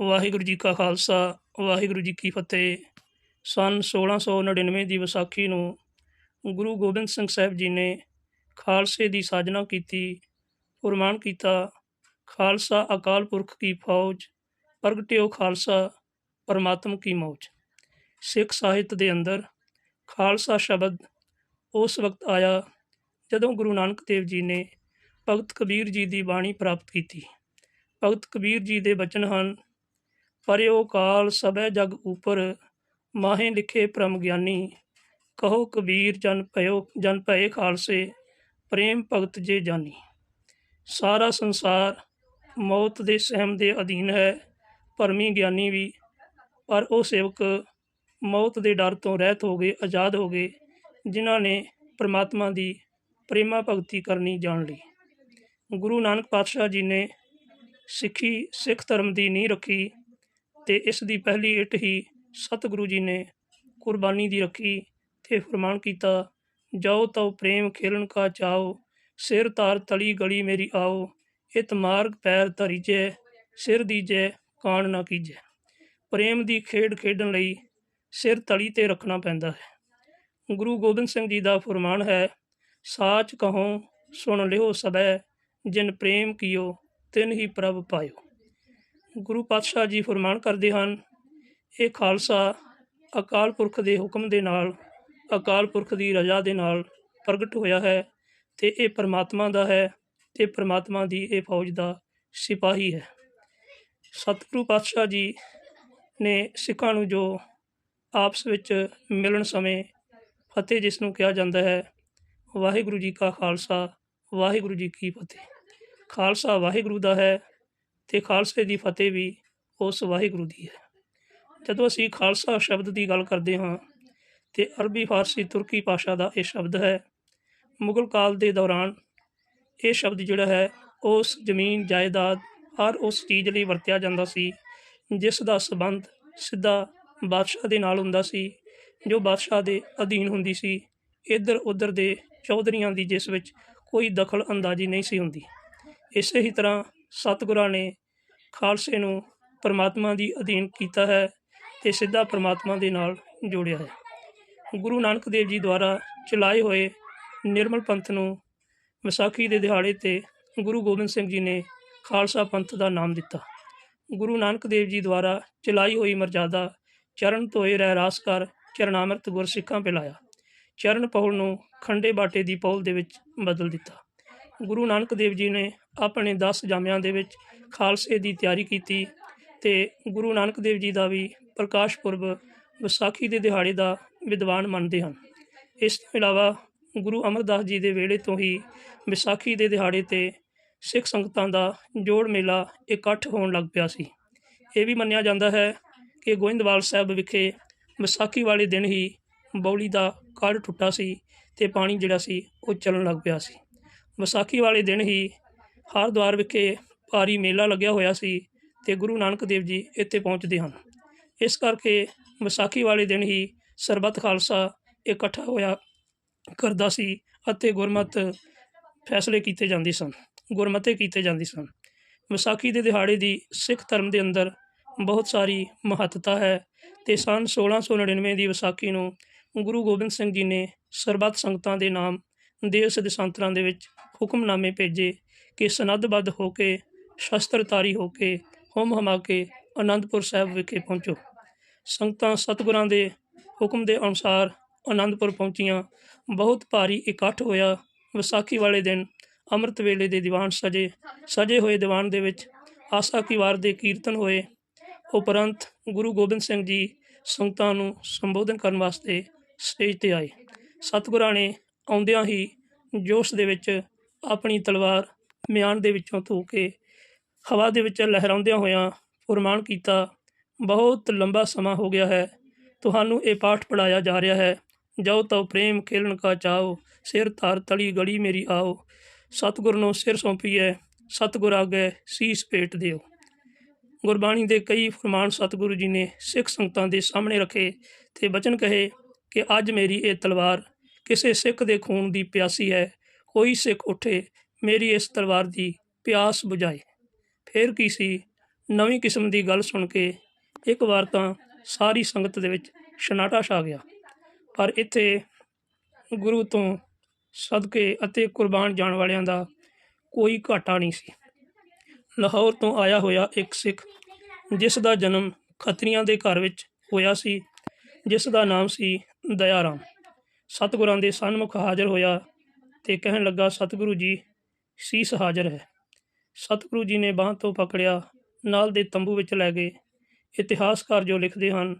ਵਾਹਿਗੁਰੂ ਜੀ ਕਾ ਖਾਲਸਾ, ਵਾਹਿਗੁਰੂ ਜੀ ਕੀ ਫਤਿਹ। ਸਨ 1699 ਦੀ ਵਿਸਾਖੀ ਨੂੰ ਗੁਰੂ ਗੋਬਿੰਦ ਸਿੰਘ ਸਾਹਿਬ ਜੀ ਨੇ ਖਾਲਸੇ ਦੀ ਸਾਜਨਾ ਕੀਤੀ, ਫੁਰਮਾਨ ਕੀਤਾ, ਖਾਲਸਾ ਅਕਾਲ ਪੁਰਖ ਕੀ ਫੌਜ ਪ੍ਰਗਟਿਓ ਖਾਲਸਾ, ਪਰਮਾਤਮ ਕੀ ਮੌਜ। ਸਿੱਖ ਸਾਹਿਤ ਦੇ ਅੰਦਰ ਖਾਲਸਾ ਸ਼ਬਦ ਉਸ ਵਕਤ ਆਇਆ ਜਦੋਂ ਗੁਰੂ ਨਾਨਕ ਦੇਵ ਜੀ ਨੇ ਭਗਤ ਕਬੀਰ ਜੀ ਦੀ ਬਾਣੀ ਪ੍ਰਾਪਤ ਕੀਤੀ। ਭਗਤ ਕਬੀਰ ਜੀ ਦੇ ਬਚਨ ਹਨ ਪਰਿਓ ਕਾਲ ਸਭੈ ਜਗ ਉਪਰ, ਮਾਹੇ ਲਿਖੇ ਪ੍ਰਮ ਗਿਆਨੀ। ਕਹੋ ਕਬੀਰ ਜਨ ਭਇਓ, ਜਨ ਭਏ ਖਾਲਸੇ, ਪ੍ਰੇਮ ਭਗਤ ਜੇ ਜਾਨੀ। ਸਾਰਾ ਸੰਸਾਰ ਮੌਤ ਦੇ ਸਹਿਮ ਦੇ ਅਧੀਨ ਹੈ ਭਰਮੀ ਗਿਆਨੀ ਵੀ। ਪਰ ਉਹ ਸੇਵਕ ਮੌਤ ਦੇ ਡਰ ਤੋਂ ਰਹਿਤ ਹੋ ਗਏ, ਆਜ਼ਾਦ ਹੋ ਗਏ, ਜਿਨ੍ਹਾਂ ਨੇ ਪ੍ਰਮਾਤਮਾ ਦੀ ਪ੍ਰੇਮਾ ਭਗਤੀ ਕਰਨੀ ਜਾਣ ਲਈ। ਗੁਰੂ ਨਾਨਕ ਪਾਤਸ਼ਾਹ ਜੀ ਨੇ ਸਿੱਖੀ, ਸਿੱਖ ਧਰਮ ਦੀ ਨੀਂਹ ਰੱਖੀ। ਤੇ ਇਸ ਦੀ ਪਹਿਲੀ ਇੱਟ ਹੀ ਸਤਿਗੁਰੂ ਜੀ ਨੇ ਕੁਰਬਾਨੀ ਦੀ ਰੱਖੀ ਤੇ ਫਰਮਾਨ ਕੀਤਾ, ਜਾਓ ਤਉ ਪ੍ਰੇਮ ਖੇਲਣ ਕਾ ਚਾਓ, ਸਿਰ ਤਾਰ ਤਲੀ ਗਲੀ ਮੇਰੀ ਆਓ, ਇਤ ਮਾਰਗ ਪੈਰ ਧਰੀਜੈ, ਸਿਰ ਦੀਜੈ, ਕਾਣ ਨਾ ਕੀਜੈ। ਪ੍ਰੇਮ ਦੀ ਖੇਡ ਖੇਡਣ ਲਈ ਸਿਰ ਤਲੀ ਤੇ ਰੱਖਣਾ ਪੈਂਦਾ ਹੈ। ਗੁਰੂ ਗੋਬਿੰਦ ਸਿੰਘ ਜੀ ਦਾ ਫਰਮਾਨ ਹੈ, ਸਾਚ ਕਹੋ, ਸੁਣ ਲਿਓ ਸਬੈ, ਜਿਨ ਪ੍ਰੇਮ ਕੀਓ, ਤਿਨ ਹੀ ਪ੍ਰਭ ਪਾਇਓ। ਗੁਰੂ ਪਾਤਸ਼ਾਹ ਜੀ ਫਰਮਾਨ ਕਰਦੇ ਹਨ, ਇਹ ਖਾਲਸਾ ਅਕਾਲ ਪੁਰਖ ਦੇ ਹੁਕਮ ਦੇ ਨਾਲ, ਅਕਾਲ ਪੁਰਖ ਦੀ ਰਜ਼ਾ ਦੇ ਨਾਲ ਪ੍ਰਗਟ ਹੋਇਆ ਹੈ ਤੇ ਇਹ ਪਰਮਾਤਮਾ ਦਾ ਹੈ ਤੇ ਪਰਮਾਤਮਾ ਦੀ ਇਹ ਫੌਜ ਦਾ ਸਿਪਾਹੀ ਹੈ। ਸਤਿਗੁਰੂ ਪਾਤਸ਼ਾਹ ਜੀ ਨੇ ਸਿੱਖਾਂ ਨੂੰ ਜੋ ਆਪਸ ਵਿੱਚ ਮਿਲਣ ਸਮੇਂ ਫਤਿਹ ਜਿਸ ਨੂੰ ਕਿਹਾ ਜਾਂਦਾ ਹੈ, ਵਾਹਿਗੁਰੂ ਜੀ ਕਾ ਖਾਲਸਾ, ਵਾਹਿਗੁਰੂ ਜੀ ਕੀ ਫਤਿਹ। ਖਾਲਸਾ ਵਾਹਿਗੁਰੂ ਦਾ ਹੈ ਤੇ ਖਾਲਸੇ ਦੀ ਫਤਿਹ ਵੀ ਉਸ ਵਾਹਿਗੁਰੂ ਦੀ ਹੈ। ਜਦੋਂ ਅਸੀਂ ਖਾਲਸਾ ਸ਼ਬਦ ਦੀ ਗੱਲ ਕਰਦੇ ਹਾਂ ਤੇ ਅਰਬੀ, ਫਾਰਸੀ, ਤੁਰਕੀ ਭਾਸ਼ਾ ਦਾ ਇਹ ਸ਼ਬਦ ਹੈ, ਮੁਗਲ ਕਾਲ ਦੇ ਦੌਰਾਨ ਇਹ ਸ਼ਬਦ ਜਿਹੜਾ ਹੈ, ਉਸ ਜ਼ਮੀਨ, ਜਾਇਦਾਦ ਹਰ ਉਸ ਚੀਜ਼ ਲਈ ਵਰਤਿਆ ਜਾਂਦਾ ਸੀ, ਜਿਸ ਦਾ ਸਬੰਧ ਸਿੱਧਾ ਬਾਦਸ਼ਾਹ ਦੇ ਨਾਲ ਹੁੰਦਾ ਸੀ, ਜੋ ਬਾਦਸ਼ਾਹ ਦੇ ਅਧੀਨ ਹੁੰਦੀ ਸੀ। ਇੱਧਰ ਉੱਧਰ ਦੇ ਚੌਧਰੀਆਂ ਦੀ ਜਿਸ ਵਿੱਚ ਕੋਈ ਦਖਲ ਅੰਦਾਜ਼ੀ ਨਹੀਂ ਸੀ ਹੁੰਦੀ। ਇਸੇ ਹੀ ਤਰ੍ਹਾਂ ਸਤਿਗੁਰਾਂ ਨੇ ਖਾਲਸੇ ਨੂੰ ਪਰਮਾਤਮਾ ਦੀ ਅਧੀਨ ਕੀਤਾ ਹੈ ਤੇ ਸਿੱਧਾ ਪਰਮਾਤਮਾ ਦੇ ਨਾਲ ਜੋੜਿਆ ਹੈ। ਗੁਰੂ ਨਾਨਕ ਦੇਵ ਜੀ ਦੁਆਰਾ ਚਲਾਏ ਹੋਏ ਨਿਰਮਲ ਪੰਥ ਨੂੰ ਵਿਸਾਖੀ ਦੇ ਦਿਹਾੜੇ ਤੇ ਗੁਰੂ ਗੋਬਿੰਦ ਸਿੰਘ ਜੀ ਨੇ ਖਾਲਸਾ ਪੰਥ ਦਾ ਨਾਮ ਦਿੱਤਾ। ਗੁਰੂ ਨਾਨਕ ਦੇਵ ਜੀ ਦੁਆਰਾ ਚਲਾਈ ਹੋਈ ਮਰਜ਼ਾਦਾ ਚਰਨ ਧੋਏ ਰਹਿ ਰਾਸ ਕਰ ਚਰਨਾਮਰਤ ਗੁਰਸਿੱਖਾਂ ਪਿਲਾਇਆ। ਚਰਨ ਪੌਲ ਨੂੰ ਖੰਡੇ ਬਾਟੇ ਦੀ ਪੌਲ ਦੇ ਵਿੱਚ ਬਦਲ ਦਿੱਤਾ। ਗੁਰੂ ਨਾਨਕ ਦੇਵ ਜੀ ਨੇ ਆਪਣੇ 10 ਜਾਮਿਆਂ ਦੇ ਵਿੱਚ ਖਾਲਸੇ ਦੀ ਤਿਆਰੀ ਕੀਤੀ ਤੇ ਗੁਰੂ ਨਾਨਕ ਦੇਵ ਜੀ ਦਾ ਵੀ ਪ੍ਰਕਾਸ਼ ਪੁਰਬ ਵਿਸਾਖੀ ਦੇ ਦਿਹਾੜੇ ਦਾ ਵਿਦਵਾਨ ਮੰਨਦੇ ਹਨ। ਇਸ ਤੋਂ ਇਲਾਵਾ ਗੁਰੂ ਅਮਰਦਾਸ ਜੀ ਦੇ ਵੇਲੇ ਤੋਂ ਹੀ ਵਿਸਾਖੀ ਦੇ ਦਿਹਾੜੇ ਤੇ ਸਿੱਖ ਸੰਗਤਾਂ ਦਾ ਜੋੜ ਮੇਲਾ ਇਕੱਠ ਹੋਣ ਲੱਗ ਪਿਆ ਸੀ। ਇਹ ਵੀ ਮੰਨਿਆ ਜਾਂਦਾ ਹੈ ਕਿ ਗੋਇੰਦਵਾਲ ਸਾਹਿਬ ਵਿਖੇ ਵਿਸਾਖੀ ਵਾਲੇ ਦਿਨ ਹੀ ਬੌਲੀ ਦਾ ਕੱਢ ਟੁੱਟਾ ਸੀ ਤੇ ਪਾਣੀ ਜਿਹੜਾ ਸੀ ਉਹ ਚੱਲਣ ਲੱਗ ਪਿਆ ਸੀ। ਵਿਸਾਖੀ ਵਾਲੇ ਦਿਨ ਹੀ ਹਰਦੁਆਰ ਵਿਖੇ ਭਾਰੀ ਮੇਲਾ ਲੱਗਿਆ ਹੋਇਆ ਸੀ ਤੇ ਗੁਰੂ ਨਾਨਕ ਦੇਵ ਜੀ ਇੱਥੇ ਪਹੁੰਚਦੇ ਹਨ। ਇਸ ਕਰਕੇ ਵਿਸਾਖੀ ਵਾਲੇ ਦਿਨ ਹੀ ਸਰਬੱਤ ਖਾਲਸਾ ਇਕੱਠਾ ਹੋਇਆ ਕਰਦਾ ਸੀ ਅਤੇ ਗੁਰਮਤ ਫੈਸਲੇ ਕੀਤੇ ਜਾਂਦੇ ਸਨ, ਗੁਰਮਤੇ ਕੀਤੇ ਜਾਂਦੇ ਸਨ। ਵਿਸਾਖੀ ਦੇ ਦਿਹਾੜੇ ਦੀ ਸਿੱਖ ਧਰਮ ਦੇ ਅੰਦਰ ਬਹੁਤ ਸਾਰੀ ਮਹੱਤਤਾ ਹੈ ਤੇ ਸਨ 1699 ਦੀ ਵਿਸਾਖੀ ਨੂੰ ਗੁਰੂ ਗੋਬਿੰਦ ਸਿੰਘ ਜੀ ਨੇ ਸਰਬੱਤ ਸੰਗਤਾਂ ਦੇ ਨਾਮ ਦੇਸ਼ ਦੇ ਦੇਸ਼ਾਂਤਰਾਂ ਦੇ ਵਿੱਚ ਹੁਕਮਨਾਮੇ ਭੇਜੇ ਕਿ ਸਨੱਧਬੱਧ ਹੋ ਕੇ, ਸ਼ਸਤਰਧਾਰੀ ਹੋ ਕੇ ਹੁਮ ਹਮਾ ਕੇ ਅਨੰਦਪੁਰ ਸਾਹਿਬ ਵਿਖੇ ਪਹੁੰਚੋ। ਸੰਗਤਾਂ ਸਤਿਗੁਰਾਂ ਦੇ ਹੁਕਮ ਦੇ ਅਨੁਸਾਰ ਅਨੰਦਪੁਰ ਪਹੁੰਚੀਆਂ। ਬਹੁਤ ਭਾਰੀ ਇਕੱਠ ਹੋਇਆ। ਵਿਸਾਖੀ ਵਾਲੇ ਦਿਨ ਅੰਮ੍ਰਿਤ ਵੇਲੇ ਦੇ ਦੀਵਾਨ ਸਜੇ। ਸਜੇ ਹੋਏ ਦੀਵਾਨ ਦੇ ਵਿੱਚ ਆਸਾ ਕੀ ਵਾਰ ਦੇ ਕੀਰਤਨ ਹੋਏ। ਉਪਰੰਤ ਗੁਰੂ ਗੋਬਿੰਦ ਸਿੰਘ ਜੀ ਸੰਗਤਾਂ ਨੂੰ ਸੰਬੋਧਨ ਕਰਨ ਵਾਸਤੇ ਸਟੇਜ ਤੇ ਆਏ। ਸਤਿਗੁਰਾਂ ਨੇ ਆਉਂਦਿਆਂ ਹੀ ਜੋਸ਼ ਦੇ ਵਿੱਚ ਆਪਣੀ ਤਲਵਾਰ ਮਿਆਨ ਦੇ ਵਿੱਚੋਂ ਧੋ ਕੇ ਹਵਾ ਦੇ ਵਿੱਚ ਲਹਿਰਾਉਂਦਿਆਂ ਹੋਇਆਂ ਫਰਮਾਨ ਕੀਤਾ, ਬਹੁਤ ਲੰਬਾ ਸਮਾਂ ਹੋ ਗਿਆ ਹੈ। ਤੁਹਾਨੂੰ ਇਹ ਪਾਠ ਪੜਾਇਆ ਜਾ ਰਿਹਾ ਹੈ। ਜਾਓ ਤਉ ਪ੍ਰੇਮ ਖੇਲਣ ਕਾ ਚਾਓ, ਸਿਰ ਧਾਰ ਤਲੀ ਗਲੀ ਮੇਰੀ ਆਓ। ਸਤਿਗੁਰ ਨੂੰ ਸਿਰ ਸੌਂਪੀਐ, ਸਤਿਗੁਰ ਆਗੇ ਸੀਸ ਭੇਟ ਦਿਓ। ਗੁਰਬਾਣੀ ਦੇ ਕਈ ਫਰਮਾਨ ਸਤਿਗੁਰੂ ਜੀ ਨੇ ਸਿੱਖ ਸੰਗਤਾਂ ਦੇ ਸਾਹਮਣੇ ਰੱਖੇ ਤੇ ਬਚਨ ਕਹੇ ਕਿ ਅੱਜ ਮੇਰੀ ਇਹ ਤਲਵਾਰ ਕਿਸੇ ਸਿੱਖ ਦੇ ਖੂਨ ਦੀ ਪਿਆਸੀ ਹੈ। ਕੋਈ ਸਿੱਖ ਉੱਠੇ, ਮੇਰੀ ਇਸ ਤਲਵਾਰ ਦੀ ਪਿਆਸ ਬੁਝਾਏ। ਫੇਰ ਕੀ ਸੀ? ਨਵੀਂ ਕਿਸਮ ਦੀ ਗੱਲ ਸੁਣ ਕੇ ਇੱਕ ਵਾਰ ਤਾਂ ਸਾਰੀ ਸੰਗਤ ਦੇ ਵਿੱਚ ਸ਼ਨਾਟਾ ਛਾ ਗਿਆ। ਪਰ ਇੱਥੇ ਗੁਰੂ ਤੋਂ ਸਦਕੇ ਅਤੇ ਕੁਰਬਾਨ ਜਾਣ ਵਾਲਿਆਂ ਦਾ ਕੋਈ ਘਾਟਾ ਨਹੀਂ ਸੀ। ਲਾਹੌਰ ਤੋਂ ਆਇਆ ਹੋਇਆ ਇੱਕ ਸਿੱਖ, ਜਿਸ ਦਾ ਜਨਮ ਖੱਤਰੀਆਂ ਦੇ ਘਰ ਵਿੱਚ ਹੋਇਆ ਸੀ, ਜਿਸ ਦਾ ਨਾਮ ਸੀ ਦਇਆਰਾਮ ਸਤਿਗੁਰਾਂ ਦੇ ਸਨਮੁਖ ਹਾਜ਼ਰ ਹੋਇਆ ਤੇ ਕਹਿਣ ਲੱਗਾ, ਸਤਿਗੁਰੂ ਜੀ, ਸੀਸ ਹਾਜ਼ਰ ਹੈ। ਸਤਿਗੁਰੂ ਜੀ ਨੇ ਬਾਂਹ ਤੋਂ ਪਕੜਿਆ, ਨਾਲ ਦੇ ਤੰਬੂ ਵਿੱਚ ਲੈ ਗਏ। ਇਤਿਹਾਸਕਾਰ ਜੋ ਲਿਖਦੇ ਹਨ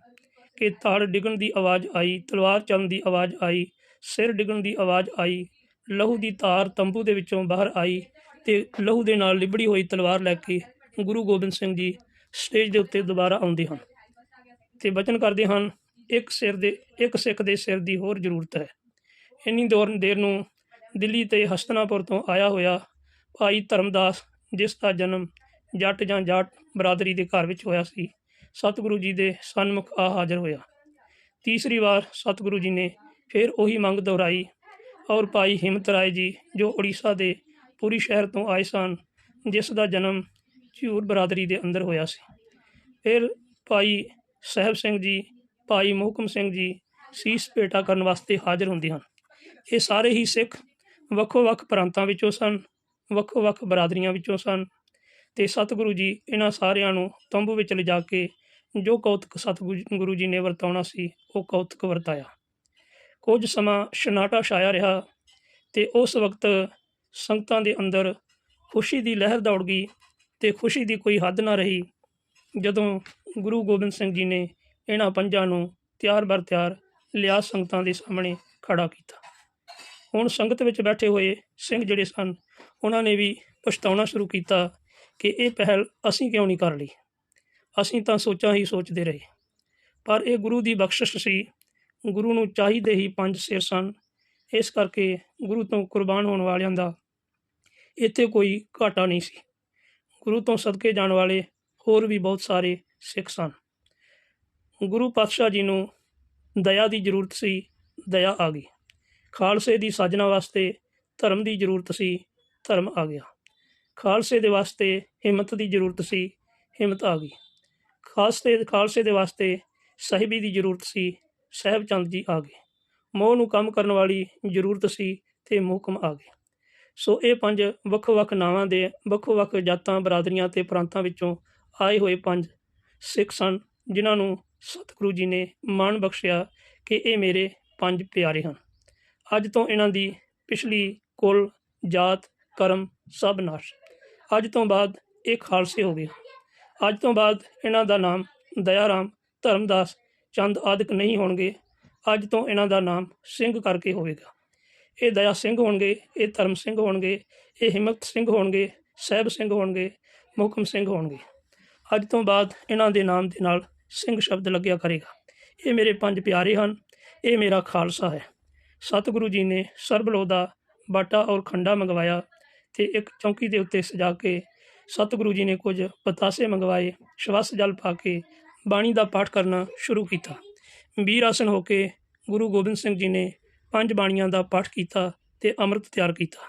ਕਿ ਧੜ ਡਿੱਗਣ ਦੀ ਆਵਾਜ਼ ਆਈ, ਤਲਵਾਰ ਚੱਲਣ ਦੀ ਆਵਾਜ਼ ਆਈ, ਸਿਰ ਡਿੱਗਣ ਦੀ ਆਵਾਜ਼ ਆਈ, ਲਹੂ ਦੀ ਧਾਰ ਤੰਬੂ ਦੇ ਵਿੱਚੋਂ ਬਾਹਰ ਆਈ ਤੇ ਲਹੂ ਦੇ ਨਾਲ ਲਿਬੜੀ ਹੋਈ ਤਲਵਾਰ ਲੈ ਕੇ ਗੁਰੂ ਗੋਬਿੰਦ ਸਿੰਘ ਜੀ ਸਟੇਜ ਦੇ ਉੱਤੇ ਦੁਬਾਰਾ ਆਉਂਦੇ ਹਨ ਤੇ ਬਚਨ ਕਰਦੇ ਹਨ, ਇੱਕ ਸਿਰ ਦੇ, ਇੱਕ ਸਿੱਖ ਦੇ ਸਿਰ ਦੀ ਹੋਰ ਜ਼ਰੂਰਤ ਹੈ। ਇੰਨੀ ਦੌਰ, ਦੇਰ ਨੂੰ ਦਿੱਲੀ ਤੇ ਹਸਤਨਾਪੁਰ ਤੋਂ ਆਇਆ ਹੋਇਆ ਭਾਈ ਧਰਮਦਾਸ, ਜਿਸ ਦਾ ਜਨਮ ਜੱਟ ਜਾਂ ਜਾਟ ਬਰਾਦਰੀ ਦੇ ਘਰ ਵਿੱਚ ਹੋਇਆ ਸੀ, ਸਤਿਗੁਰੂ ਜੀ ਦੇ ਸਨਮੁਖ ਆ ਹਾਜ਼ਰ ਹੋਇਆ। ਤੀਸਰੀ ਵਾਰ ਸਤਿਗੁਰੂ ਜੀ ਨੇ ਫਿਰ ਉਹੀ ਮੰਗ ਦੁਹਰਾਈ ਔਰ ਭਾਈ ਹਿੰਮਤ ਰਾਏ ਜੀ ਜੋ ਉੜੀਸਾ ਦੇ ਪੂਰੀ ਸ਼ਹਿਰ ਤੋਂ ਆਏ ਸਨ, ਜਿਸ ਦਾ ਜਨਮ ਝੂਰ ਬਰਾਦਰੀ ਦੇ ਅੰਦਰ ਹੋਇਆ ਸੀ। ਫਿਰ ਭਾਈ ਸਾਹਿਬ ਸਿੰਘ ਜੀ, ਭਾਈ ਮੋਹਕਮ ਸਿੰਘ ਜੀ ਸੀਸ ਭੇਟਾ ਕਰਨ ਵਾਸਤੇ ਹਾਜ਼ਰ ਹੁੰਦੇ ਹਨ। ਇਹ ਸਾਰੇ ਹੀ ਸਿੱਖ ਵੱਖੋ-ਵੱਖ ਪ੍ਰਾਂਤਾਂ ਵਿੱਚੋਂ ਸਨ, ਵੱਖੋ-ਵੱਖ ਬਰਾਦਰੀਆਂ ਵਿੱਚੋਂ ਸਨ ਤੇ ਸਤਿਗੁਰੂ ਜੀ ਇਹਨਾਂ ਸਾਰਿਆਂ ਨੂੰ ਤੰਬੂ ਵਿੱਚ ਲਿਜਾ ਕੇ ਜੋ ਕੌਤਕ ਸਤਿਗੁਰੂ ਗੁਰੂ ਜੀ ਨੇ ਵਰਤਾਉਣਾ ਸੀ, ਉਹ ਕੌਤਕ ਵਰਤਾਇਆ। ਕੁਝ ਸਮਾਂ ਸ਼ਨਾਟਾ ਛਾਇਆ ਰਿਹਾ ਤੇ ਉਸ ਵਕਤ ਸੰਗਤਾਂ ਦੇ ਅੰਦਰ ਖੁਸ਼ੀ ਦੀ ਲਹਿਰ ਦੌੜ ਗਈ ਤੇ ਖੁਸ਼ੀ ਦੀ ਕੋਈ ਹੱਦ ਨਾ ਰਹੀ ਜਦੋਂ ਗੁਰੂ ਗੋਬਿੰਦ ਸਿੰਘ ਜੀ ਨੇ ਇਹਨਾਂ ਪੰਜਾਂ ਨੂੰ ਤਿਆਰ ਬਰ ਤਿਆਰ ਲਿਆ ਸੰਗਤਾਂ ਦੇ ਸਾਹਮਣੇ ਖੜਾ ਕੀਤਾ। ਹੁਣ ਸੰਗਤ ਵਿੱਚ ਬੈਠੇ ਹੋਏ ਸਿੰਘ ਜਿਹੜੇ ਸਨ, ਉਹਨਾਂ ਨੇ ਵੀ ਪਛਤਾਉਣਾ ਸ਼ੁਰੂ ਕੀਤਾ ਕਿ ਇਹ ਪਹਿਲ ਅਸੀਂ ਕਿਉਂ ਨਹੀਂ ਕਰ ਲਈ? ਅਸੀਂ ਤਾਂ ਸੋਚਾਂ ਹੀ ਸੋਚਦੇ ਰਹੇ। ਪਰ ਇਹ ਗੁਰੂ ਦੀ ਬਖਸ਼ਿਸ਼ ਸੀ। ਗੁਰੂ ਨੂੰ ਚਾਹੀਦੇ ਹੀ ਪੰਜ ਸਿਰ ਸਨ। ਇਸ ਕਰਕੇ ਗੁਰੂ ਤੋਂ ਕੁਰਬਾਨ ਹੋਣ ਵਾਲਿਆਂ ਦਾ ਇੱਥੇ ਕੋਈ ਘਾਟਾ ਨਹੀਂ ਸੀ। ਗੁਰੂ ਤੋਂ ਸਦਕੇ ਜਾਣ ਵਾਲੇ ਹੋਰ ਵੀ ਬਹੁਤ ਸਾਰੇ ਸਿੱਖ ਸਨ। ਗੁਰੂ ਪਾਤਸ਼ਾਹ ਜੀ ਨੂੰ ਦਇਆ ਦੀ ਜ਼ਰੂਰਤ ਸੀ, ਦਇਆ ਆ ਗਈ। ਖਾਲਸੇ ਦੀ ਸਾਜਨਾ ਵਾਸਤੇ ਧਰਮ ਦੀ ਜ਼ਰੂਰਤ ਸੀ, ਧਰਮ ਆ ਗਿਆ। ਖਾਲਸੇ ਦੇ ਵਾਸਤੇ ਹਿੰਮਤ ਦੀ ਜ਼ਰੂਰਤ ਸੀ, ਹਿੰਮਤ ਆ ਗਈ। ਖਾਲਸੇ ਖਾਲਸੇ ਦੇ ਵਾਸਤੇ ਸਾਹਿਬੀ ਦੀ ਜ਼ਰੂਰਤ ਸੀ ਸਾਹਿਬ ਚੰਦ ਜੀ ਆ ਗਏ। ਮੋਹ ਨੂੰ ਕੰਮ ਕਰਨ ਵਾਲੀ ਜ਼ਰੂਰਤ ਸੀ ਤੇ ਮੋਹਕਮ ਆ ਗਏ। ਸੋ ਇਹ ਪੰਜ ਵੱਖ-ਵੱਖ ਨਾਵਾਂ ਦੇ ਵੱਖ-ਵੱਖ ਜਾਤਾਂ, ਬਰਾਦਰੀਆਂ ਤੇ ਪ੍ਰਾਂਤਾਂ ਵਿੱਚੋਂ ਆਏ ਹੋਏ ਪੰਜ ਸਿੱਖ ਸਨ, ਜਿਨ੍ਹਾਂ ਨੂੰ ਸਤਿਗੁਰੂ ਜੀ ਨੇ ਮਾਣ ਬਖਸ਼ਿਆ ਕਿ ਇਹ ਮੇਰੇ ਪੰਜ ਪਿਆਰੇ ਹਨ। ਅੱਜ ਤੋਂ ਇਹਨਾਂ ਦੀ ਪਿਛਲੀ ਕੁਲ ਜਾਤ, ਕਰਮ ਸਭ ਨਾਸ਼। ਅੱਜ ਤੋਂ ਬਾਅਦ ਇਹ ਖਾਲਸੇ ਹੋ ਗਏ। ਅੱਜ ਤੋਂ ਬਾਅਦ ਇਹਨਾਂ ਦਾ ਨਾਮ ਦਇਆਰਾਮ, ਧਰਮਦਾਸ, ਚੰਦ ਆਦਿਕ ਨਹੀਂ ਹੋਣਗੇ। ਅੱਜ ਤੋਂ ਇਹਨਾਂ ਦਾ ਨਾਮ ਸਿੰਘ ਕਰਕੇ ਹੋਵੇਗਾ। ਇਹ ਦਇਆ ਸਿੰਘ ਹੋਣਗੇ, ਇਹ ਧਰਮ ਸਿੰਘ ਹੋਣਗੇ, ਇਹ ਹਿੰਮਤ ਸਿੰਘ ਹੋਣਗੇ, ਸਹਿਬ ਸਿੰਘ ਹੋਣਗੇ, ਮੁਕਮ ਸਿੰਘ ਹੋਣਗੇ। ਅੱਜ ਤੋਂ ਬਾਅਦ ਇਹਨਾਂ ਦੇ ਨਾਮ ਦੇ ਨਾਲ ਸਿੰਘ ਸ਼ਬਦ ਲੱਗਿਆ ਕਰੇਗਾ। ਇਹ ਮੇਰੇ ਪੰਜ ਪਿਆਰੇ ਹਨ। ਇਹ ਮੇਰਾ ਖਾਲਸਾ ਹੈ। ਸਤਿਗੁਰੂ ਜੀ ਨੇ ਸਰਬਲੋ ਦਾ ਬਾਟਾ ਔਰ ਖੰਡਾ ਮੰਗਵਾਇਆ ਤੇ ਇੱਕ ਚੌਂਕੀ ਦੇ ਉੱਤੇ ਸਜਾ ਕੇ ਸਤਿਗੁਰੂ ਜੀ ਨੇ ਕੁਝ ਪਤਾਸੇ ਮੰਗਵਾਏ, ਸ਼ਵਸ ਜਲ ਪਾ ਕੇ ਬਾਣੀ ਦਾ ਪਾਠ ਕਰਨਾ ਸ਼ੁਰੂ ਕੀਤਾ। ਵੀਰ ਆਸਨ ਹੋ ਕੇ ਗੁਰੂ ਗੋਬਿੰਦ ਸਿੰਘ ਜੀ ਨੇ ਪੰਜ ਬਾਣੀਆਂ ਦਾ ਪਾਠ ਕੀਤਾ ਤੇ ਅੰਮ੍ਰਿਤ ਤਿਆਰ ਕੀਤਾ।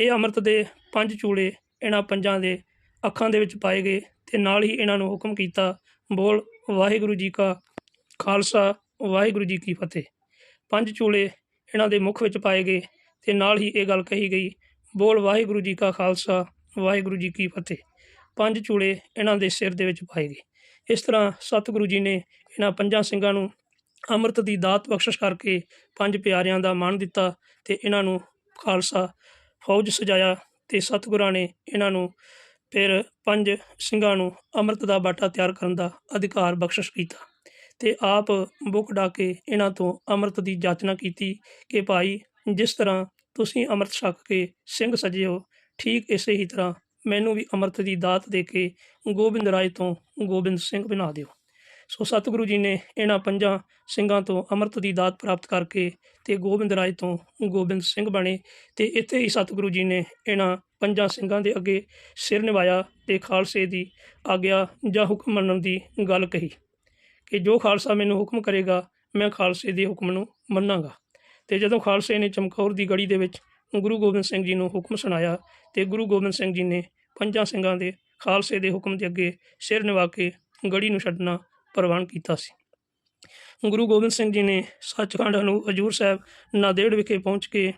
ਇਹ ਅੰਮ੍ਰਿਤ ਦੇ ਪੰਜ ਚੂਲੇ ਇਹਨਾਂ ਪੰਜਾਂ ਦੇ ਅੱਖਾਂ ਦੇ ਵਿੱਚ ਪਾਏ ਗਏ ਤੇ ਨਾਲ ਹੀ ਇਹਨਾਂ ਨੂੰ ਹੁਕਮ ਕੀਤਾ, ਬੋਲ ਵਾਹਿਗੁਰੂ ਜੀ ਕਾ ਖਾਲਸਾ, ਵਾਹਿਗੁਰੂ ਜੀ ਕੀ ਫਤਿਹ। ਪੰਜ ਚੂਲੇ ਇਹਨਾਂ ਦੇ ਮੁਖ ਵਿੱਚ ਪਾਏ ਗਏ ਤੇ ਨਾਲ ਹੀ ਇਹ ਗੱਲ ਕਹੀ ਗਈ, ਬੋਲ ਵਾਹਿਗੁਰੂ ਜੀ ਕਾ ਖਾਲਸਾ, ਵਾਹਿਗੁਰੂ ਜੀ ਕੀ ਫਤਿਹ। ਪੰਜ ਚੂਲੇ ਇਹਨਾਂ ਦੇ ਸਿਰ ਦੇ ਵਿੱਚ ਪਾਏ ਗਏ। ਇਸ ਤਰ੍ਹਾਂ ਸਤਿਗੁਰੂ ਜੀ ਨੇ ਇਹਨਾਂ ਪੰਜਾਂ ਸਿੰਘਾਂ ਨੂੰ ਅੰਮ੍ਰਿਤ ਦੀ ਦਾਤ ਬਖਸ਼ਿਸ਼ ਕਰਕੇ ਪੰਜ ਪਿਆਰਿਆਂ ਦਾ ਮਾਣ ਦਿੱਤਾ ਤੇ ਇਹਨਾਂ ਨੂੰ ਖਾਲਸਾ ਫੌਜ ਸਜਾਇਆ ਤੇ ਸਤਿਗੁਰਾਂ ਨੇ ਇਹਨਾਂ ਨੂੰ ਫਿਰ ਪੰਜ ਸਿੰਘਾਂ ਨੂੰ ਅੰਮ੍ਰਿਤ ਦਾ ਬਾਟਾ ਤਿਆਰ ਕਰਨ ਦਾ ਅਧਿਕਾਰ ਬਖਸ਼ਿਸ਼ ਕੀਤਾ। ਤੇ ਆਪ ਬੁੱਕ ਡਾ ਕੇ ਇਹਨਾਂ ਤੋਂ ਅੰਮ੍ਰਿਤ ਦੀ ਜਾਚਨਾ ਕੀਤੀ ਕਿ ਭਾਈ, ਜਿਸ ਤਰ੍ਹਾਂ ਤੁਸੀਂ ਅੰਮ੍ਰਿਤ ਛਕ ਕੇ ਸਿੰਘ ਸਜੇ ਹੋ, ਠੀਕ ਇਸੇ ਹੀ ਤਰ੍ਹਾਂ ਮੈਨੂੰ ਵੀ ਅੰਮ੍ਰਿਤ ਦੀ ਦਾਤ ਦੇ ਕੇ ਗੋਬਿੰਦ ਰਾਏ ਤੋਂ ਗੋਬਿੰਦ ਸਿੰਘ ਬਣਾ ਦਿਓ। ਸੋ ਸਤਿਗੁਰੂ ਜੀ ਨੇ ਇਹਨਾਂ ਪੰਜਾਂ ਸਿੰਘਾਂ ਤੋਂ ਅੰਮ੍ਰਿਤ ਦੀ ਦਾਤ ਪ੍ਰਾਪਤ ਕਰਕੇ ਤੇ ਗੋਬਿੰਦ ਰਾਏ ਤੋਂ ਗੋਬਿੰਦ ਸਿੰਘ ਬਣੇ ਤੇ ਇੱਥੇ ਹੀ ਸਤਿਗੁਰੂ ਜੀ ਨੇ ਇਹਨਾਂ ਪੰਜਾਂ ਸਿੰਘਾਂ ਦੇ ਅੱਗੇ ਸਿਰ ਨਿਵਾਇਆ ਤੇ ਖਾਲਸੇ ਦੀ ਆਗਿਆ ਜਾਂ ਹੁਕਮ ਮੰਨਣ ਦੀ ਗੱਲ ਕਹੀ। ਕਿ ਜੋ ਖਾਲਸਾ ਮੈਨੂੰ ਹੁਕਮ ਕਰੇਗਾ, ਮੈਂ ਖਾਲਸੇ ਦੇ ਹੁਕਮ ਨੂੰ ਮੰਨਾਂਗਾ। ਤੇ ਜਦੋਂ ਖਾਲਸੇ ਨੇ ਚਮਕੌਰ ਦੀ ਗੜੀ ਦੇ ਵਿੱਚ ਗੁਰੂ ਗੋਬਿੰਦ ਸਿੰਘ ਜੀ ਨੂੰ ਹੁਕਮ ਸੁਣਾਇਆ, ਤੇ ਗੁਰੂ ਗੋਬਿੰਦ ਸਿੰਘ ਜੀ ਨੇ ਪੰਜਾਂ ਸਿੰਘਾਂ ਦੇ ਖਾਲਸੇ ਦੇ ਹੁਕਮ ਦੇ ਅੱਗੇ ਸਿਰ ਨਿਵਾ ਕੇ ਗੜੀ ਨੂੰ ਛੱਡਣਾ ਪ੍ਰਵਾਨ ਕੀਤਾ ਸੀ। ਗੁਰੂ ਗੋਬਿੰਦ ਸਿੰਘ ਜੀ ਨੇ ਸੱਚਖੰਡ ਨੂੰ ਹਜੂਰ ਸਾਹਿਬ ਨਾਦੇੜ ਵਿਖੇ ਪਹੁੰਚ ਕੇ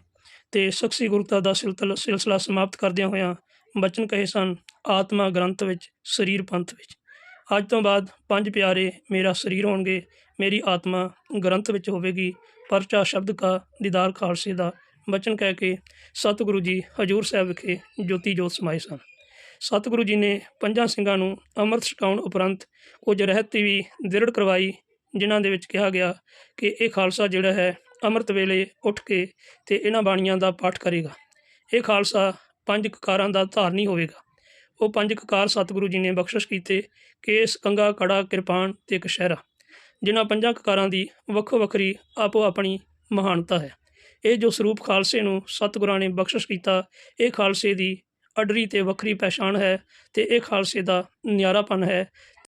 ਤੇ ਸ਼ਖਸੀ ਗੁਰਤਾ ਦਾ ਸਿਲਤਲ- ਸਿਲਸਿਲਾ ਸਮਾਪਤ ਕਰਦਿਆਂ ਹੋਇਆਂ ਬਚਨ ਕਹੇ ਸਨ, ਆਤਮਾ ਗ੍ਰੰਥ ਵਿੱਚ, ਸਰੀਰ ਪੰਥ ਵਿੱਚ। ਅੱਜ ਤੋਂ ਬਾਅਦ ਪੰਜ ਪਿਆਰੇ ਮੇਰਾ ਸਰੀਰ ਹੋਣਗੇ, ਮੇਰੀ ਆਤਮਾ ਗ੍ਰੰਥ ਵਿੱਚ ਹੋਵੇਗੀ। ਪਰਚਾ ਸ਼ਬਦ ਕਾ ਦੀਦਾਰ ਖਾਲਸੇ ਦਾ ਬਚਨ ਕਹਿ ਕੇ ਸਤਿਗੁਰੂ ਜੀ ਹਜੂਰ ਸਾਹਿਬ ਵਿਖੇ ਜੋਤੀ ਜੋਤ ਸਮਾਏ ਸਨ। ਸਤਿਗੁਰੂ ਜੀ ਨੇ ਪੰਜਾਂ ਸਿੰਘਾਂ ਨੂੰ ਅੰਮ੍ਰਿਤ ਛਕਾਉਣ ਉਪਰੰਤ ਕੁਝ ਰਹਿਤ ਵੀ ਦ੍ਰਿੜ ਕਰਵਾਈ, ਜਿਨ੍ਹਾਂ ਦੇ ਵਿੱਚ ਕਿਹਾ ਗਿਆ ਕਿ ਇਹ ਖਾਲਸਾ ਜਿਹੜਾ ਹੈ ਅੰਮ੍ਰਿਤ ਵੇਲੇ ਉੱਠ ਕੇ ਤੇ ਇਹਨਾਂ ਬਾਣੀਆਂ ਦਾ ਪਾਠ ਕਰੇਗਾ। ਇਹ ਖਾਲਸਾ ਪੰਜ ਕਕਾਰਾਂ ਦਾ ਧਾਰਨੀ ਹੋਵੇਗਾ। ਉਹ ਪੰਜ ਕਕਾਰ ਸਤਿਗੁਰੂ ਜੀ ਨੇ ਬਖਸ਼ਿਸ਼ ਕੀਤੇ ਕੇਸ ਕੰਗਾ, ਕੜਾ, ਕਿਰਪਾਨ ਤੇ ਕਸ਼ਹਿਰਾ ਜਿਨ੍ਹਾਂ ਪੰਜਾਂ ਕਕਾਰਾਂ ਦੀ ਵੱਖੋ ਵੱਖਰੀ ਆਪੋ ਆਪਣੀ ਮਹਾਨਤਾ ਹੈ। ਇਹ ਜੋ ਸਰੂਪ ਖਾਲਸੇ ਨੂੰ ਸਤਿਗੁਰਾਂ ਨੇ ਬਖਸ਼ਿਸ਼ ਕੀਤਾ, ਇਹ ਖਾਲਸੇ ਦੀ ਅਡਰੀ ਤੇ ਵੱਖਰੀ ਪਛਾਣ ਹੈ ਤੇ ਇਹ ਖਾਲਸੇ ਦਾ ਨਿਆਰਾਪਨ ਹੈ